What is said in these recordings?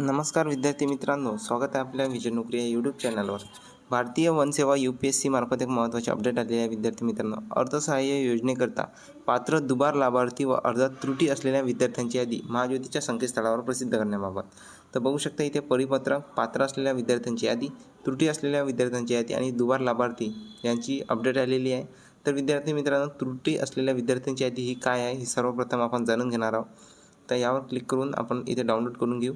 नमस्कार विद्यार्थी मित्रांनो स्वागत आहे आपल्या विजय नोकरी या यूट्यूब चॅनलवर भारतीय वनसेवा यू पी एस सी मार्फत एक महत्त्वाचे अपडेट आलेले आहे विद्यार्थी मित्रांनो. अर्थसहाय्य योजनेकरता पात्र दुबार लाभार्थी व अर्जात त्रुटी असलेल्या विद्यार्थ्यांची यादी महाज्योतीच्या संकेतस्थळावर प्रसिद्ध करण्याबाबत. तर बघू शकता इथे परिपत्रक पात्र असलेल्या विद्यार्थ्यांची यादी त्रुटी असलेल्या विद्यार्थ्यांची यादी आणि दुबार लाभार्थी यांची अपडेट आलेली आहे. तर विद्यार्थी मित्रांनो त्रुटी असलेल्या विद्यार्थ्यांची यादी ही काय आहे ही सर्वप्रथम आपण जाणून घेणार आहोत. तर यावर क्लिक करून आपण इथे डाउनलोड करून घेऊ.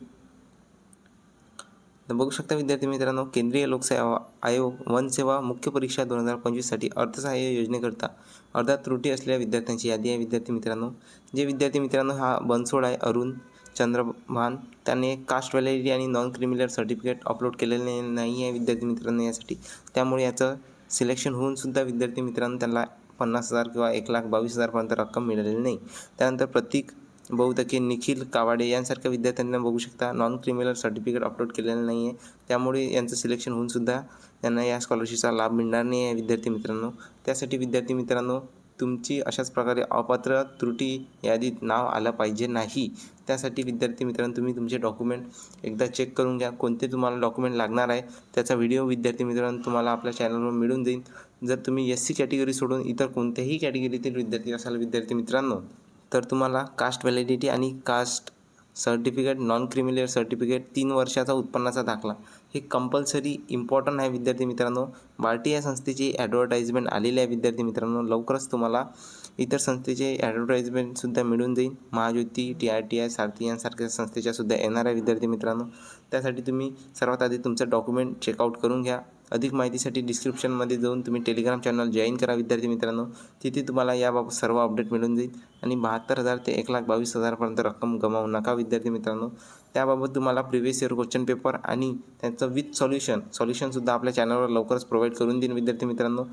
तर बघू शकता विद्यार्थी मित्रांनो केंद्रीय लोकसेवा आयोग वनसेवा मुख्य परीक्षा दोन हजार पंचवीससाठी अर्थसहाय्य योजनेकरता अर्धा त्रुटी असलेल्या विद्यार्थ्यांची यादी आहे. विद्यार्थी मित्रांनो जे विद्यार्थी मित्रांनो हा बनसोड आहे. अरुण चंद्रभान त्याने कास्ट व्हॅलिडिटी आणि नॉन क्रिमिनल सर्टिफिकेट अपलोड केलेले नाही आहे विद्यार्थी मित्रांनो यासाठी. त्यामुळे याचं सिलेक्शन होऊनसुद्धा विद्यार्थी मित्रांनो त्यांना पन्नास हजार किंवा एक लाख बावीस हजारपर्यंत रक्कम मिळालेली नाही. त्यानंतर प्रतीक बहुतकी निखिल कावाडे यांसारख्या विद्यार्थ्यांना बघू शकता. नॉन क्रिमिनल सर्टिफिकेट अपलोड केलेलं नाही आहे त्यामुळे यांचं सिलेक्शन होऊनसुद्धा त्यांना या स्कॉलरशिपचा लाभ मिळणार नाही आहे विद्यार्थी मित्रांनो. त्यासाठी विद्यार्थी मित्रांनो तुमची अशाच प्रकारे अपात्र त्रुटी यादीत नाव आलं पाहिजे नाही. त्यासाठी विद्यार्थी मित्रांनो तुम्ही तुमचे डॉक्युमेंट एकदा चेक करून घ्या. कोणते तुम्हाला डॉक्युमेंट लागणार आहे त्याचा व्हिडिओ विद्यार्थी मित्रांनो तुम्हाला आपल्या चॅनलवर मिळून जाईल. जर तुम्ही एस सी कॅटेगरी सोडून इतर कोणत्याही कॅटेगरीतील विद्यार्थी असाल विद्यार्थी मित्रांनो तर तुम्हाला कास्ट व्हॅलिडिटी आणि caste certificate non creamy layer certificate तीन वर्षाचा उत्पन्नाचा दाखला. हे कंपल्सरी इम्पॉर्टंट आहे विद्यार्थी मित्रांनो. बार्टी या संस्थेची ॲडव्हर्टाईजमेंट आलेली आहे विद्यार्थी मित्रांनो. लवकरच तुम्हाला इतर संस्थेचे ॲडव्हर्टाईजमेंटसुद्धा मिळून जाईल. Mahajyoti T R T I Sarthi यांसारख्या संस्थेच्यासुद्धा येणार आहे विद्यार्थी मित्रांनो. त्यासाठी तुम्ही सर्वात आधी तुमचं डॉक्युमेंट चेकआउट करून घ्या. अधिक माहितीसाठी डिस्क्रिप्शनमध्ये जाऊन तुम्ही टेलिग्राम चॅनल जॉईन करा विद्यार्थी मित्रांनो. तिथे तुम्हाला याबाबत सर्व अपडेट मिळून जाईल. आणि बहात्तर हजार ते एक लाख बावीस हजारपर्यंत रक्कम गमावू नका विद्यार्थी मित्रांनो. त्याबाबत तुम्हाला प्रिव्हियस इयर क्वेश्चन पेपर आणि त्यांचं विथ सॉल्युशन सॉल्युशनसुद्धा आपल्या चॅनलवर लवकरच प्रोव्हाइड करून देईन विद्यार्थी मित्रांनो.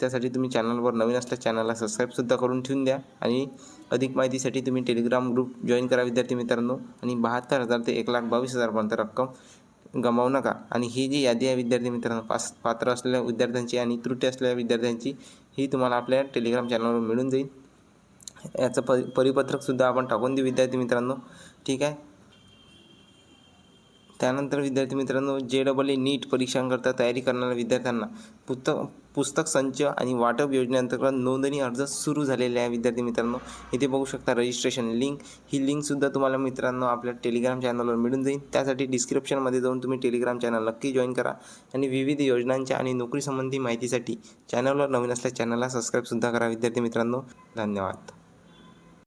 त्यासाठी तुम्ही चॅनलवर नवीन असल्या चॅनलला सबस्क्राईबसुद्धा करून ठेवून द्या आणि अधिक माहितीसाठी तुम्ही टेलिग्राम ग्रुप जॉईन करा विद्यार्थी मित्रांनो. आणि बहात्तर हजार ते एक लाख बावीस हजारपर्यंत रक्कम गमावू नका. आणि ही जी यादी आहे विद्यार्थी मित्रांनो पास पात्र असलेल्या विद्यार्थ्यांची आणि त्रुटी असलेल्या विद्यार्थ्यांची ही तुम्हाला आपल्या टेलिग्राम चॅनलवर मिळून जाईल. याचं परि परिपत्रकसुद्धा आपण टाकून देऊ विद्यार्थी मित्रांनो. ठीक आहे? त्यानंतर विद्यार्थी मित्रांनो जे डबल ई नीट परीक्षांकरता तयारी करणाऱ्या विद्यार्थ्यांना पुस्तक पुस्तक संच आणि वाटप योजनेअंतर्गत नोंदणी अर्ज सुरू झालेले आहे. विद्यार्थी मित्रांनो इथे बघू शकता रजिस्ट्रेशन लिंक ही लिंकसुद्धा तुम्हाला मित्रांनो आपल्या टेलिग्राम चॅनलवर मिळून जाईल. त्यासाठी डिस्क्रिप्शनमध्ये जाऊन तुम्ही टेलिग्राम चॅनल नक्की जॉईन करा आणि विविध योजनांच्या आणि नोकरीसंबंधी माहितीसाठी चॅनलवर नवीन असल्या चॅनलला सबस्क्राईबसुद्धा करा. विद्यार्थी मित्रांनो धन्यवाद.